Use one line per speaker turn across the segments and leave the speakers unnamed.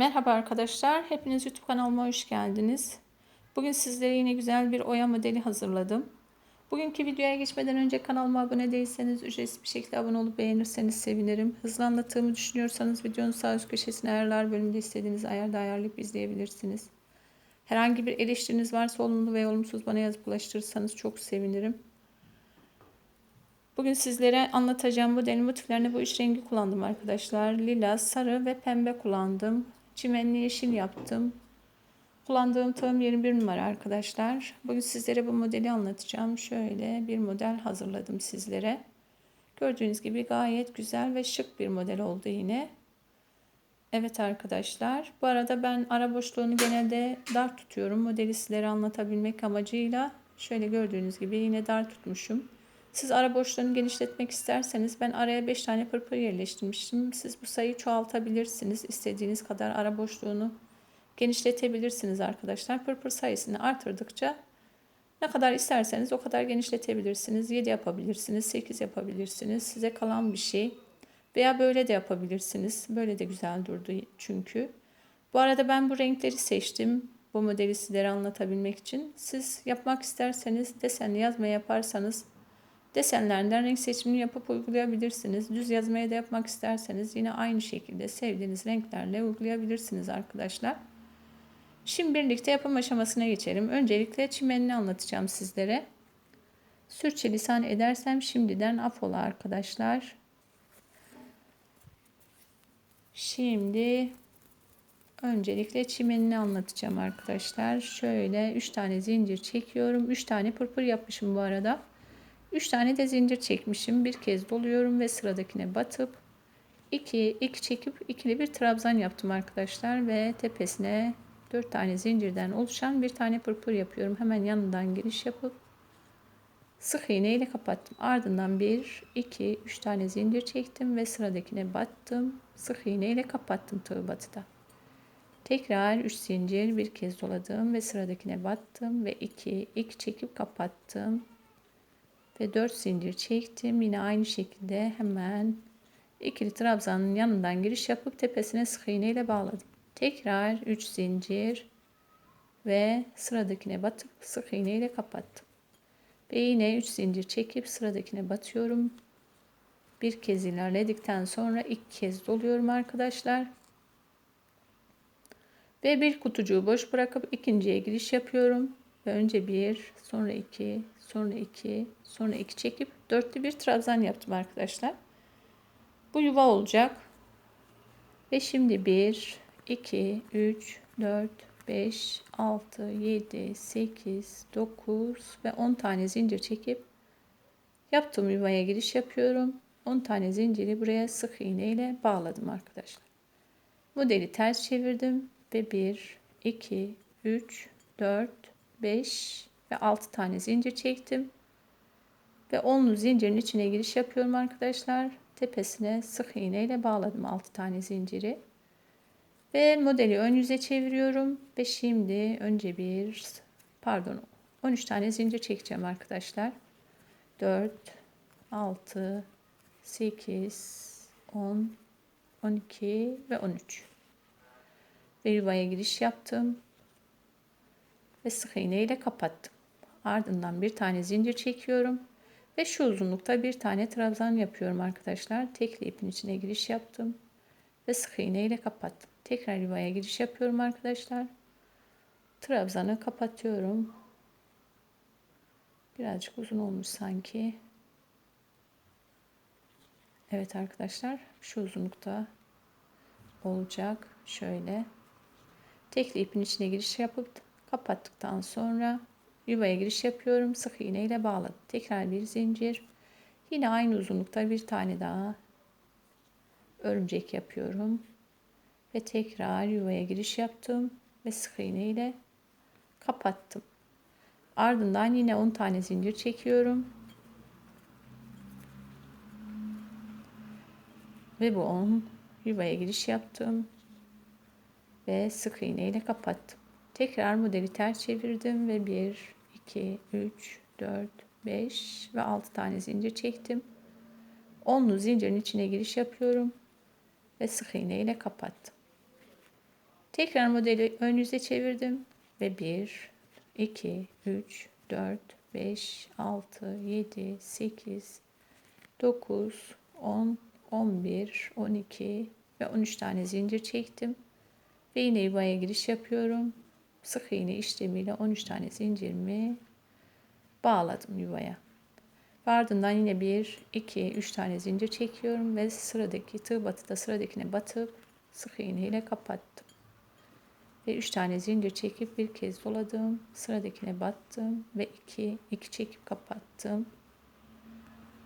Merhaba arkadaşlar, hepiniz YouTube kanalıma hoş geldiniz. Bugün sizlere yine güzel bir oya modeli hazırladım. Bugünkü videoya geçmeden önce kanalıma abone değilseniz ücretsiz bir şekilde abone olup beğenirseniz sevinirim. Hızlı anlattığımı düşünüyorsanız videonun sağ üst köşesine ayarlar bölümünde istediğiniz ayarda ayarlayıp izleyebilirsiniz. Herhangi bir eleştiriniz varsa olumlu ve olumsuz bana yazıp ulaştırırsanız çok sevinirim. Bugün sizlere anlatacağım modelin motiflerine bu üç rengi kullandım arkadaşlar. Lila, sarı ve pembe kullandım. Çimenli yeşil yaptım. Kullandığım tığım 21 numara arkadaşlar. Bugün sizlere bu modeli anlatacağım. Şöyle bir model hazırladım sizlere. Gördüğünüz gibi gayet güzel ve şık bir model oldu yine. Evet arkadaşlar. Bu arada ben ara boşluğunu genelde dar tutuyorum. Modeli sizlere anlatabilmek amacıyla. Şöyle gördüğünüz gibi yine dar tutmuşum. Siz ara boşluğunu genişletmek isterseniz ben araya 5 tane pırpır yerleştirmiştim. Siz bu sayıyı çoğaltabilirsiniz. İstediğiniz kadar ara boşluğunu genişletebilirsiniz arkadaşlar. Pırpır sayısını artırdıkça ne kadar isterseniz o kadar genişletebilirsiniz. 7 yapabilirsiniz, 8 yapabilirsiniz. Size kalan bir şey. Veya böyle de yapabilirsiniz. Böyle de güzel durdu çünkü. Bu arada ben bu renkleri seçtim. Bu modeli sizlere anlatabilmek için. Siz yapmak isterseniz desenli yazma yaparsanız Desenlerden renk seçimini yapıp uygulayabilirsiniz. Düz yazmaya da yapmak isterseniz yine aynı şekilde sevdiğiniz renklerle uygulayabilirsiniz arkadaşlar. Şimdi birlikte yapım aşamasına geçelim. Öncelikle çimenini anlatacağım sizlere. Sürçülisan edersem şimdiden afola arkadaşlar. Şimdi öncelikle çimenini anlatacağım arkadaşlar. Şöyle 3 tane zincir çekiyorum. 3 tane pırpır yapmışım bu arada. 3 tane de zincir çekmişim. Bir kez doluyorum ve sıradakine batıp 2 2 çekip ikili bir trabzan yaptım arkadaşlar ve tepesine 4 tane zincirden oluşan bir tane pırpır yapıyorum. Hemen yanından giriş yapıp sık iğne ile kapattım. Ardından 1 2 3 tane zincir çektim ve sıradakine battım. Sık iğne ile kapattım tığ batıda. Tekrar 3 zincir bir kez doladım ve sıradakine battım ve 2 2 çekip kapattım ve 4 zincir çektim. Yine aynı şekilde hemen ikili trabzanın yanından giriş yapıp tepesine sık iğne ile bağladım. Tekrar 3 zincir ve sıradakine batıp sık iğne ile kapattım. Ve yine 3 zincir çekip sıradakine batıyorum. Bir kez ilerledikten sonra ilk kez doluyorum arkadaşlar. Ve bir kutucuğu boş bırakıp ikinciye giriş yapıyorum. Ve önce bir, sonra iki, sonra 2, sonra 2 çekip dörtlü bir trabzan yaptım arkadaşlar. Bu yuva olacak. Ve şimdi 1, 2, 3, 4, 5, 6, 7, 8, 9 ve 10 tane zincir çekip yaptığım yuvaya giriş yapıyorum. 10 tane zinciri buraya sık iğne ile bağladım arkadaşlar. Modeli ters çevirdim ve 1, 2, 3, 4, 5 ve 6 tane zincir çektim. Ve onlu zincirin içine giriş yapıyorum arkadaşlar. Tepesine sık iğne ile bağladım 6 tane zinciri. Ve modeli ön yüze çeviriyorum. Ve şimdi önce bir pardon 13 tane zincir çekeceğim arkadaşlar. 4 6 8 10 12 ve 13 ve yuvaya giriş yaptım ve sık iğne ile kapattım. Ardından bir tane zincir çekiyorum ve şu uzunlukta bir tane trabzan yapıyorum arkadaşlar. Tekli ipin içine giriş yaptım ve sık iğne ile kapattım. Tekrar yuvaya giriş yapıyorum arkadaşlar. Trabzanı kapatıyorum. Birazcık uzun olmuş sanki. Evet arkadaşlar şu uzunlukta olacak. Şöyle. Tekli ipin içine giriş yapıp Kapattıktan sonra yuvaya giriş yapıyorum. Sık iğne ile bağladım. Tekrar bir zincir. Yine aynı uzunlukta bir tane daha örümcek yapıyorum. Ve tekrar yuvaya giriş yaptım ve sık iğne ile kapattım. Ardından yine 10 tane zincir çekiyorum. Ve bu 10 yuvaya giriş yaptım ve sık iğne ile kapattım. Tekrar modeli ters çevirdim ve 1, 2, 3, 4, 5 ve 6 tane zincir çektim. Onlu zincirin içine giriş yapıyorum ve sık iğne ile kapattım. Tekrar modeli ön yüze çevirdim ve 1, 2, 3, 4, 5, 6, 7, 8, 9, 10, 11, 12 ve 13 tane zincir çektim. Ve yine yuvaya giriş yapıyorum. Sık iğne işlemiyle 13 tane zincirimi bağladım yuvaya. Ardından yine 1, 2, 3 tane zincir çekiyorum ve sıradaki tığ batıda sıradakine batıp sık iğne ile kapattım. Ve 3 tane zincir çekip bir kez doladım. Sıradakine battım ve 2, 2 çekip kapattım.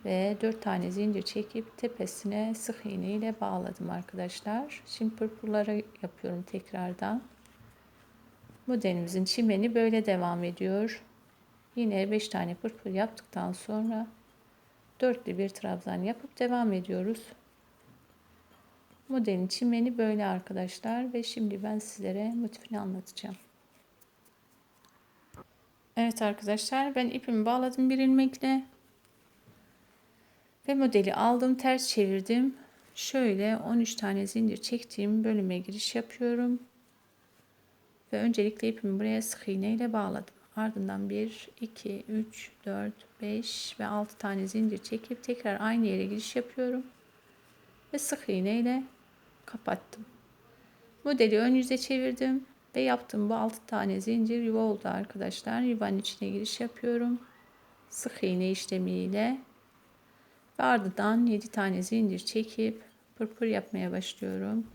Ve 4 tane zincir çekip tepesine sık iğne ile bağladım arkadaşlar. Şimdi pırpırları yapıyorum tekrardan. Modelimizin çimeni böyle devam ediyor. Yine 5 tane pırpır yaptıktan sonra dörtlü bir trabzan yapıp devam ediyoruz. Modelin çimeni böyle arkadaşlar ve şimdi ben sizlere motifini anlatacağım. Evet arkadaşlar ben ipimi bağladım bir ilmekle. Ve modeli aldım ters çevirdim. Şöyle 13 tane zincir çektiğim bölüme giriş yapıyorum. Ve öncelikle ipimi buraya sık iğne ile bağladım. Ardından 1, 2, 3, 4, 5 ve 6 tane zincir çekip tekrar aynı yere giriş yapıyorum. Ve sık iğne ile kapattım. Modeli ön yüze çevirdim ve yaptığım bu 6 tane zincir yuva oldu arkadaşlar. Yuvanın içine giriş yapıyorum. Sık iğne işlemiyle ve ardından 7 tane zincir çekip pırpır yapmaya başlıyorum.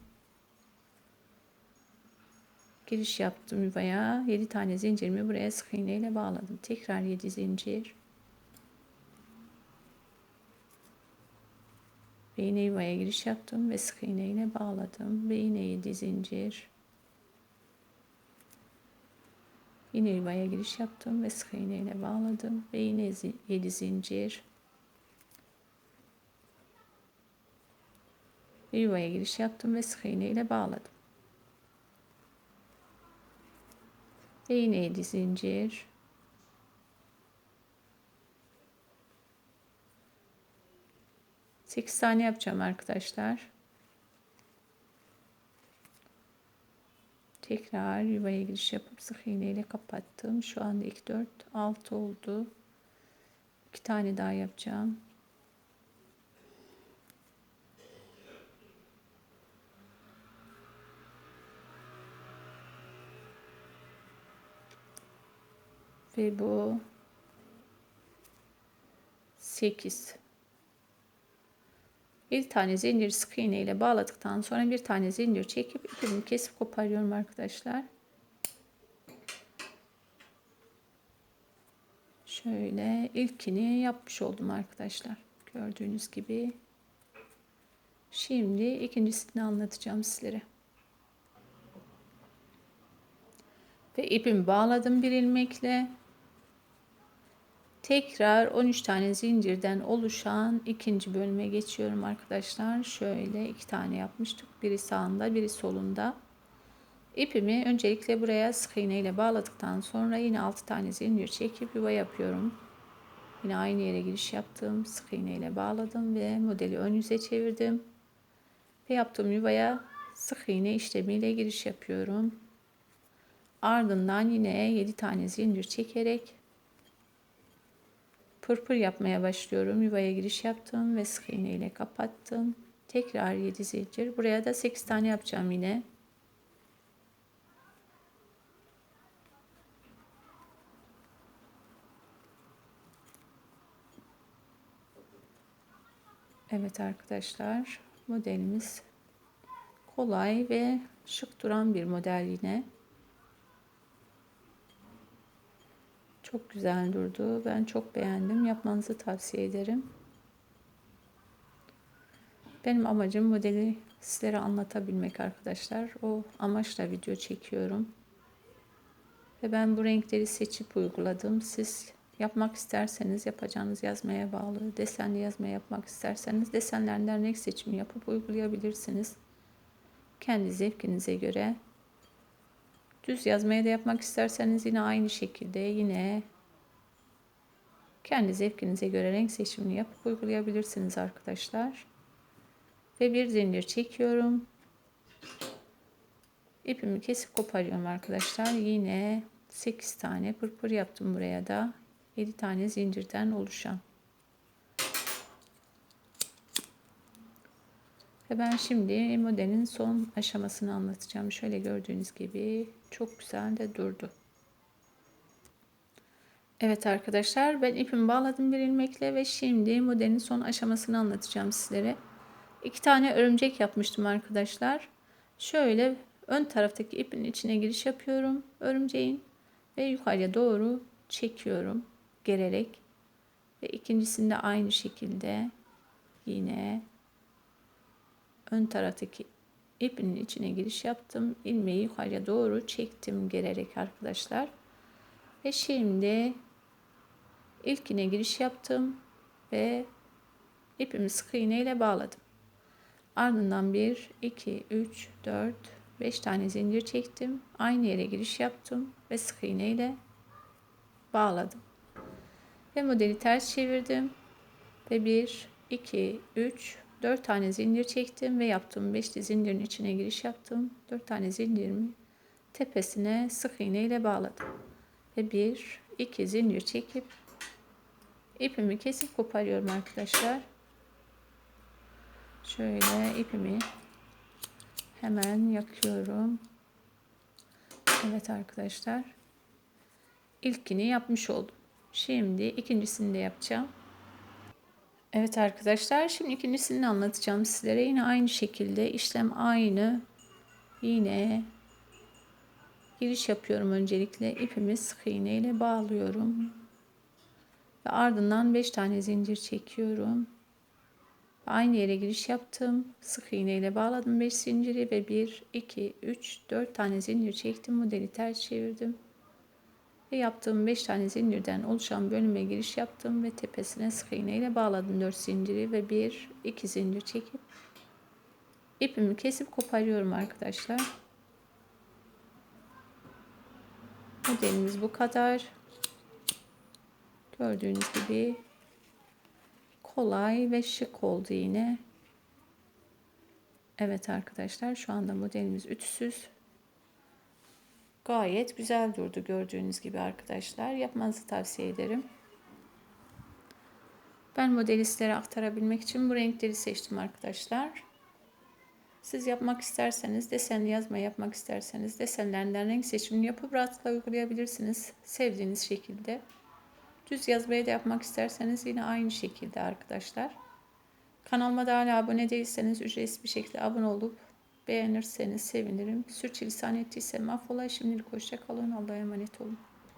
Giriş yaptım yuvaya. 7 tane zincirimi buraya sık iğne ile bağladım. Tekrar 7 zincir. Ve yine yuvaya giriş yaptım ve sık iğne ile bağladım. Ve yine 7 zincir. Yine yuvaya giriş yaptım ve sık iğne ile bağladım. Ve yine 7 zincir. Ve yuvaya giriş yaptım ve sık iğne ile bağladım. Ve 7 zincir. Sekiz tane yapacağım arkadaşlar. Tekrar yuvaya giriş yapıp sık iğne ile kapattım. Şu anda 2, 4, 6 oldu. 2 tane daha yapacağım. Ve bu 8 bir tane zincir sık iğne ile bağladıktan sonra bir tane zincir çekip ipimi kesip koparıyorum arkadaşlar. Şöyle ilkini yapmış oldum arkadaşlar. Gördüğünüz gibi. Şimdi ikincisini anlatacağım sizlere. Ve ipimi bağladım bir ilmekle. Tekrar 13 tane zincirden oluşan ikinci bölüme geçiyorum arkadaşlar. Şöyle iki tane yapmıştık. Biri sağında, biri solunda. İpimi öncelikle buraya sık iğne ile bağladıktan sonra yine 6 tane zincir çekip yuva yapıyorum. Yine aynı yere giriş yaptım. Sık iğne ile bağladım ve modeli ön yüze çevirdim. Ve yaptığım yuvaya sık iğne işlemiyle giriş yapıyorum. Ardından yine 7 tane zincir çekerek Pırpır yapmaya başlıyorum. Yuvaya giriş yaptım ve sık iğne ile kapattım. Tekrar 7 zincir. Buraya da 8 tane yapacağım yine. Evet arkadaşlar modelimiz kolay ve şık duran bir model yine. Çok güzel durdu. Ben çok beğendim. Yapmanızı tavsiye ederim. Benim amacım modeli sizlere anlatabilmek arkadaşlar. O amaçla video çekiyorum. Ve ben bu renkleri seçip uyguladım. Siz yapmak isterseniz yapacağınız yazmaya bağlı. Desenli yazma yapmak isterseniz desenlerden renk seçimi yapıp uygulayabilirsiniz. Kendi zevkinize göre Düz yazmaya da yapmak isterseniz yine aynı şekilde yine kendi zevkinize göre renk seçimini yapıp uygulayabilirsiniz arkadaşlar. Ve bir zincir çekiyorum. ipimi kesip koparıyorum arkadaşlar. Yine 8 tane pırpır yaptım buraya da. 7 tane zincirden oluşan. Ve ben şimdi modelin son aşamasını anlatacağım. Şöyle gördüğünüz gibi çok güzel de durdu. Evet arkadaşlar ben ipimi bağladım bir ilmekle ve şimdi modelin son aşamasını anlatacağım sizlere. İki tane örümcek yapmıştım arkadaşlar. Şöyle ön taraftaki ipin içine giriş yapıyorum örümceğin ve yukarıya doğru çekiyorum gererek ve ikincisinde aynı şekilde yine ön taraftaki ipin içine giriş yaptım. İlmeği yukarıya doğru çektim gererek arkadaşlar. Ve şimdi ilkine giriş yaptım ve ipimi sık iğne ile bağladım. Ardından 1 2 3 4 5 tane zincir çektim. Aynı yere giriş yaptım ve sık iğne ile bağladım. Ve modeli ters çevirdim. Ve 1 2 3 4 tane zincir çektim ve yaptım 5'li zincirin içine giriş yaptım. 4 tane zincirimi tepesine sık iğne ile bağladım. Ve 1 2 zincir çekip ipimi kesip koparıyorum arkadaşlar. Şöyle ipimi hemen yakıyorum. Evet arkadaşlar ilkini yapmış oldum. Şimdi ikincisini de yapacağım Evet arkadaşlar şimdi ikincisini anlatacağım sizlere. Yine aynı şekilde işlem aynı. Yine giriş yapıyorum öncelikle. ipimi sık iğne ile bağlıyorum. Ve ardından 5 tane zincir çekiyorum. Aynı yere giriş yaptım. Sık iğne ile bağladım 5 zinciri ve 1, 2, 3, 4 tane zincir çektim. Modeli ters çevirdim. Ve yaptığım 5 tane zincirden oluşan bölüme giriş yaptım ve tepesine sık iğne ile bağladım 4 zinciri ve 1 2 zincir çekip ipimi kesip koparıyorum arkadaşlar. Modelimiz bu kadar. Gördüğünüz gibi kolay ve şık oldu yine. Evet arkadaşlar şu anda modelimiz ütüsüz Gayet güzel durdu gördüğünüz gibi arkadaşlar. Yapmanızı tavsiye ederim. Ben modeli aktarabilmek için bu renkleri seçtim arkadaşlar. Siz yapmak isterseniz, desenli yazma yapmak isterseniz desenlerinden renk seçimini yapıp rahatlıkla uygulayabilirsiniz. Sevdiğiniz şekilde. Düz yazmayı da yapmak isterseniz yine aynı şekilde arkadaşlar. Kanalıma da hala abone değilseniz ücretsiz bir şekilde abone olup Beğenirseniz sevinirim. Sürçülisan ettiysem affola. Şimdilik hoşça kalın. Allah'a emanet olun.